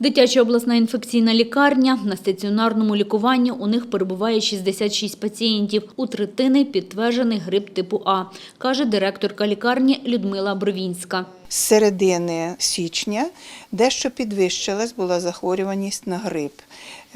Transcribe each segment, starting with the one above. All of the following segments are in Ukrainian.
Дитяча обласна інфекційна лікарня. На стаціонарному лікуванні у них перебуває 66 пацієнтів. У третини підтверджений грип типу А, каже директорка лікарні Людмила Бровінська. З середини січня дещо підвищилась була захворюваність на грип.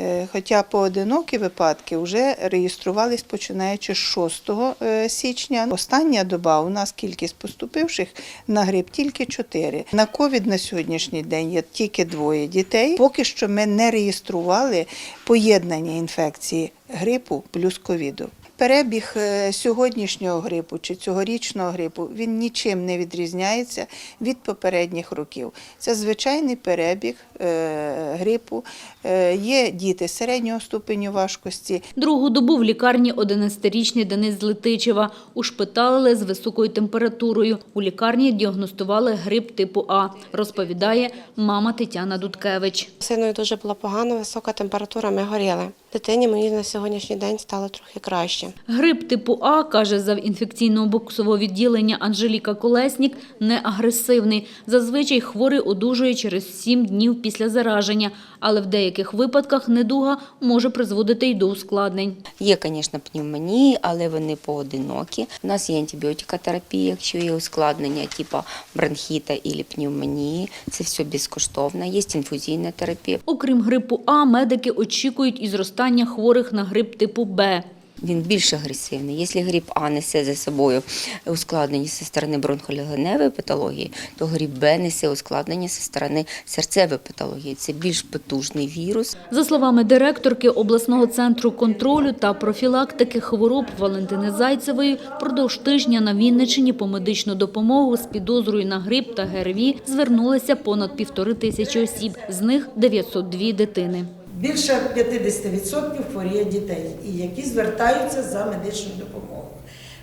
Е, Хоча поодинокі випадки вже реєструвались починаючи з 6 е, січня. Остання доба у нас кількість поступивших на грип тільки 4. На ковід на сьогоднішній день є тільки двоє дітей. Поки що ми не реєстрували поєднання інфекції грипу плюс ковіду. Перебіг е, сьогоднішнього грипу чи цьогорічного грипу він нічим не відрізняється від попередніх років. Це звичайний перебіг е, грипу. Е, Є діти середнього ступеню важкості, Другу добу в лікарні 11-річний Денис з Летичева. Ушпиталили з високою температурою. У лікарні діагностували грип типу А, розповідає мама Тетяна Дудкевич. Синою дуже була погано, висока температура, ми горіли. Дитині мені на сьогоднішній день стало трохи краще. Грип типу А, каже зав інфекційного боксового відділення Анжеліка Колеснік, не агресивний. Зазвичай хворий одужує через 7 днів після зараження, але в деяких випадках недуга може призводити й до ускладнень. Є, звісно, пневмонії, але вони поодинокі. У нас є антибіотикотерапія, якщо є ускладнення, типу бронхіта або пневмонії. Це все безкоштовно. Є інфузійна терапія. Окрім грипу А, медики очікують і зростання хворих на грип типу Б. Він більш агресивний. Якщо грип А несе за собою ускладнення зі сторони бронхолегеневої патології, то грип Б несе ускладнення зі сторони серцевої патології. Це більш потужний вірус. За словами директорки обласного центру контролю та профілактики хвороб Валентини Зайцевої, продовж тижня на Вінниччині по медичну допомогу з підозрою на грип та ГРВІ звернулися понад півтори тисячі осіб, з них 902 дитини. Більше 50% хворіє дітей, які звертаються за медичною допомогою.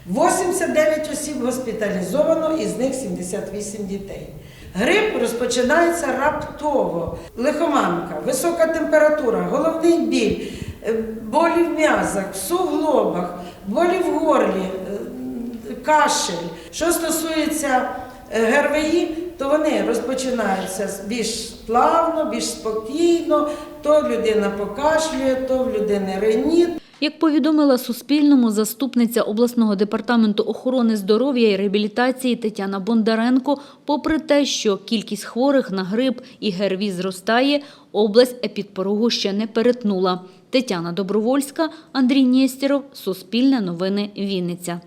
89 осіб госпіталізовано, із них 78 дітей. Грип розпочинається раптово. Лихоманка, висока температура, головний біль, е, болі в м'язах, в суглобах, болі в горлі, е, кашель. Що стосується е, ГРВІ, то вони розпочинаються більш плавно, більш спокійно, то людина покашлює, то в людини реніт. Як повідомила Суспільному заступниця обласного департаменту охорони здоров'я і реабілітації Тетяна Бондаренко, попри те, що кількість хворих на грип і ГРВІ зростає, область епідпорогу ще не перетнула. Тетяна Добровольська, Андрій Нєстєров, Суспільне новини, Вінниця.